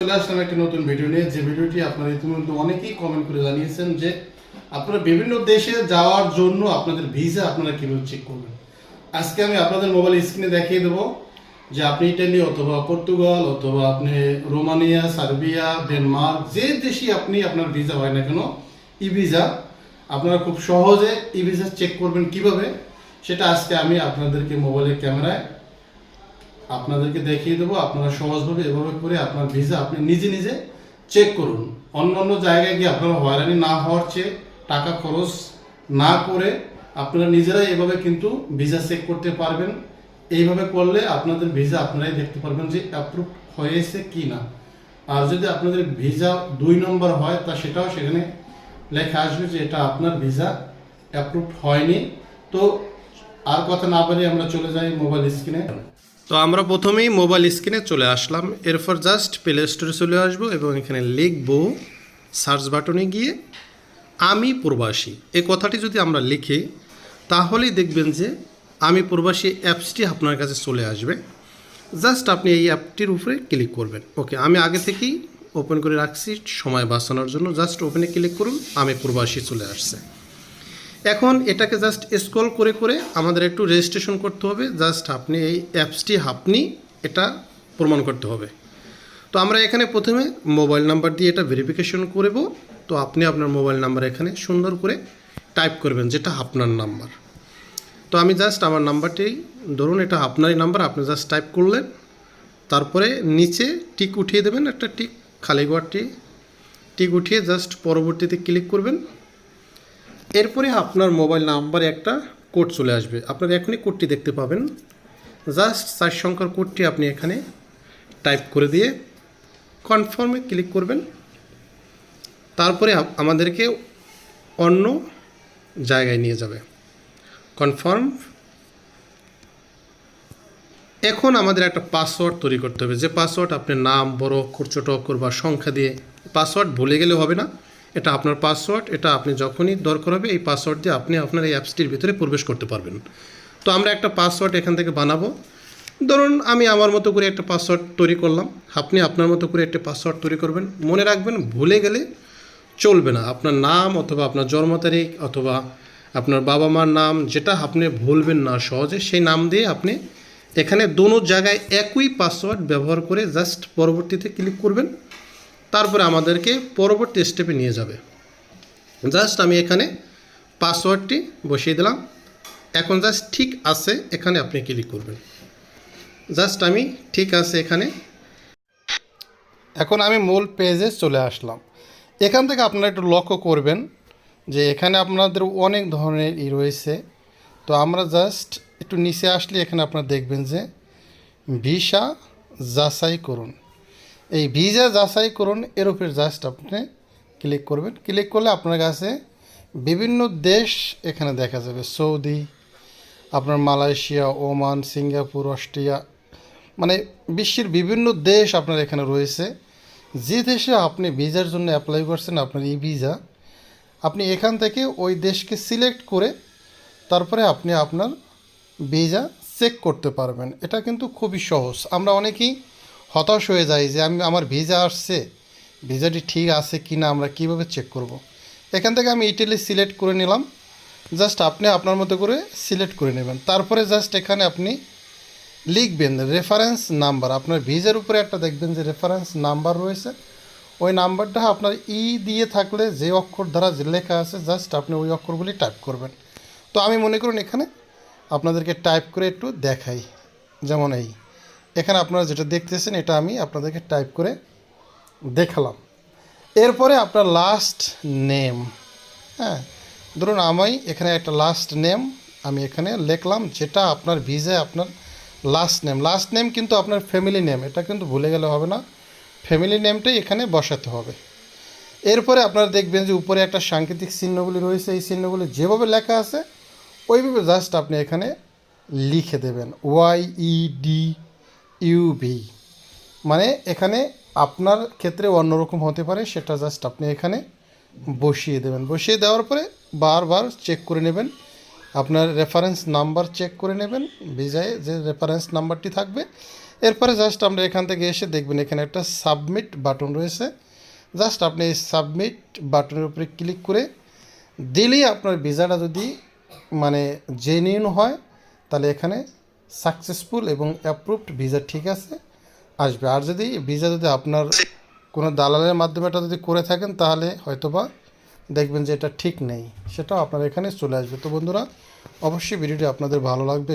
চলে আসলাম একটা নতুন ভিডিও নিয়ে। যে ভিডিওটি আপনারা ইতিমধ্যে অনেকেই কমেন্ট করে জানিয়েছেন যে, আপনারা বিভিন্ন দেশে যাওয়ার জন্য আপনাদের ভিসা আপনারা কীভাবে চেক করবেন? আজকে আমি আপনাদের মোবাইল স্ক্রিনে দেখিয়ে দেবো যে আপনি ইটালি অথবা পর্তুগাল অথবা আপনি রোমানিয়া, সার্বিয়া, ডেনমার্ক, যে দেশই আপনি আপনার ভিসা হয় না কেন ই ভিসা আপনারা খুব সহজে ই ভিসা চেক করবেন কীভাবে? সেটা আজকে আমি আপনাদেরকে মোবাইলের ক্যামেরায় আপনাদেরকে দেখিয়ে দেবো, আপনারা সহজভাবে এভাবে করে আপনার ভিসা আপনি নিজে নিজে চেক করুন। অন্য অন্য জায়গায় গিয়ে আপনারা হয়রানি না হওয়ার চেয়ে টাকা খরচ না করে আপনারা নিজেরাই এভাবে কিন্তু ভিসা চেক করতে পারবেন। এইভাবে করলে আপনাদের ভিসা আপনারাই দেখতে পারবেন যে অ্যাপ্রুভ হয়েছে কি না আর যদি আপনাদের ভিসা দুই নম্বর হয়, তা সেটাও সেখানে লেখা আসবে যে এটা আপনার ভিসা অ্যাপ্রুভ হয়নি। তো আর কথা না বলে আমরা চলে যাই মোবাইল স্ক্রিনে তো আমরা প্রথমেই মোবাইল স্ক্রিনে চলে আসলাম। এরপর জাস্ট প্লে স্টোরে চলে আসব এবং এখানে লিখব সার্চ বাটনে গিয়ে, আমি প্রবাসী। এই কথাটি যদি আমরা লিখি, তাহলেই দেখবেন যে আমি প্রবাসী অ্যাপসটি আপনার কাছে চলে আসবে। জাস্ট আপনি এই অ্যাপটির উপরে ক্লিক করবেন। ওকে আমি আগে থেকেই ওপেন করে রাখছি সময় বাঁচানোর জন্য। জাস্ট ওপেনে ক্লিক করুন, আমি প্রবাসী চলে আসছে। এখন এটাকে জাস্ট স্ক্রল করে করে আমাদের একটু রেজিস্ট্রেশন করতে হবে। জাস্ট আপনি এই অ্যাপসটি আপনি এটা প্রমাণ করতে হবে। তো আমরা এখানে প্রথমে মোবাইল নাম্বার দিয়ে এটা ভেরিফিকেশন করব। তো আপনি আপনার মোবাইল নাম্বার এখানে সুন্দর করে টাইপ করবেন, যেটা আপনার নাম্বার তো আমি জাস্ট আমার নাম্বারটি ধরুন, এটা আপনারই নাম্বার আপনি জাস্ট টাইপ করলেন। তারপরে নিচে টিক উঠিয়ে দেবেন, একটা টিক খালি ঘরটি। টিক উঠিয়ে জাস্ট পরবর্তীতে ক্লিক করবেন। এরপরে আপনার মোবাইল নাম্বারে একটা কোড চলে আসবে। আপনার এখনই কোডটি দেখতে পাবেন। জাস্ট চার সংখ্যার কোডটি আপনি এখানে টাইপ করে দিয়ে কনফার্মে ক্লিক করবেন। তারপরে আমাদেরকে অন্য জায়গায় নিয়ে যাবে। কনফার্ম। এখন আমাদের একটা পাসওয়ার্ড তৈরি করতে হবে। যে পাসওয়ার্ড আপনার নাম, বড় অক্ষর, ছোট অক্ষর বা সংখ্যা দিয়ে, পাসওয়ার্ড ভুলে গেলে হবে না। এটা আপনার পাসওয়ার্ড এটা আপনি যখনই দরকার হবে এই পাসওয়ার্ড দিয়ে আপনি আপনার এই অ্যাপসটির ভিতরে প্রবেশ করতে পারবেন। তো আমরা একটা পাসওয়ার্ড এখান থেকে বানাবো। ধরুন আমি আমার মতো করে একটা পাসওয়ার্ড তৈরি করলাম। আপনি আপনার মতো করে একটা পাসওয়ার্ড তৈরি করবেন। মনে রাখবেন, ভুলে গেলে চলবে না। আপনার নাম অথবা আপনার জন্ম তারিখ অথবা আপনার বাবা মার নাম, যেটা আপনি ভুলবেন না সহজে, সেই নাম দিয়ে আপনি এখানে দোনো জায়গায় একই পাসওয়ার্ড ব্যবহার করে জাস্ট পরবর্তীতে ক্লিক করবেন। তারপরে আমাদেরকে পরবর্তী স্টেপে নিয়ে যাবে। জাস্ট আমি এখানে পাসওয়ার্ডটি বসিয়ে দিলাম। এখন জাস্ট ঠিক আছে, এখানে আপনি ক্লিক করবেন। জাস্ট আমি ঠিক আছে এখানে। এখন আমি মূল পেজে চলে আসলাম। এখান থেকে আপনারা একটু লক্ষ্য করবেন যে এখানে আপনাদের অনেক ধরনের ই রয়েছে। তো আমরা জাস্ট একটু নিচে আসলে এখানে আপনারা দেখবেন যে ভিসা যাচাই করুন। এই ভিসা যাচাই করুন এর উপরে জাস্ট আপনি ক্লিক করবেন। ক্লিক করলে আপনার কাছে বিভিন্ন দেশ এখানে দেখা যাবে। সৌদি, আপনার মালয়েশিয়া, ওমান, সিঙ্গাপুর, অস্ট্রিয়া মানে বিশ্বের বিভিন্ন দেশ আপনার এখানে রয়েছে। যে দেশে আপনি ভিসার জন্য অ্যাপ্লাই করছেন, আপনার ই ভিসা, আপনি এখান থেকে ওই দেশকে সিলেক্ট করে তারপরে আপনি আপনার ভিসা চেক করতে পারবেন। এটা কিন্তু খুবই সহজ। আমরা অনেকেই হতাশ হয়ে যাই যে আমি আমার ভিসা আসছে ভিসাটি ঠিক আছে কি না আমরা কীভাবে চেক করব। এখান থেকে আমি ইটালি সিলেক্ট করে নিলাম। জাস্ট আপনি আপনার মতো করে সিলেক্ট করে নেবেন। তারপরে জাস্ট এখানে আপনি লিখবেন রেফারেন্স নাম্বার আপনার ভিজার উপরে একটা দেখবেন যে রেফারেন্স নাম্বার রয়েছে। ওই নাম্বারটা আপনার ই দিয়ে থাকলে যে অক্ষর দ্বারা যে লেখা আছে জাস্ট আপনি ওই অক্ষরগুলি টাইপ করবেন। তো আমি মনে করুন এখানে আপনাদেরকে টাইপ করে একটু দেখাই। যেমন এই। এখানে আপনারা যেটা দেখতেছেন, এটা আমি আপনাদেরকে টাইপ করে দেখালাম। এরপরে আপনার লাস্ট নেম হ্যাঁ ধরুন আমি এখানে একটা লাস্ট নেম আমি এখানে লিখলাম, যেটা আপনার ভিসায় আপনার লাস্ট নেম লাস্ট নেম কিন্তু আপনার ফ্যামিলি নেম এটা কিন্তু ভুলে গেলে হবে না। ফ্যামিলি নেমটাই এখানে বসাতে হবে। এরপরে আপনারা দেখবেন যে উপরে একটা সাংকেতিক চিহ্নগুলি রয়েছে, এই চিহ্নগুলি যেভাবে লেখা আছে, ওইভাবে জাস্ট আপনি এখানে লিখে দেবেন। Y E D U V মানে এখানে আপনার ক্ষেত্রে অন্যরকম হতে পারে, সেটা জাস্ট আপনি এখানে বসিয়ে দেবেন। বসিয়ে দেওয়ার পরে বারবার চেক করে নেবেন। আপনার রেফারেন্স নাম্বার চেক করে নেবেন ভিজায় যে রেফারেন্স নাম্বারটি থাকবে। এরপরে জাস্ট আমরা এখান থেকে এসে দেখবেন এখানে একটা সাবমিট বাটন রয়েছে। জাস্ট আপনি এই সাবমিট বাটনের উপরে ক্লিক করে দিলেই আপনার ভিসাটা যদি মানে জেনিউন হয়, তাহলে এখানে সাকসেসফুল এবং অ্যাপ্রুভড ভিসা ঠিক আছে আসবে। আর যদি ভিসা যদি আপনার কোনো দালালের মাধ্যমে এটা যদি করে থাকেন তাহলে হয়তোবা দেখবেন যে এটা ঠিক নেই। সেটাও আপনার এখানে চলে আসবে। তো বন্ধুরা অবশ্যই ভিডিওটি আপনাদের ভালো লাগবে।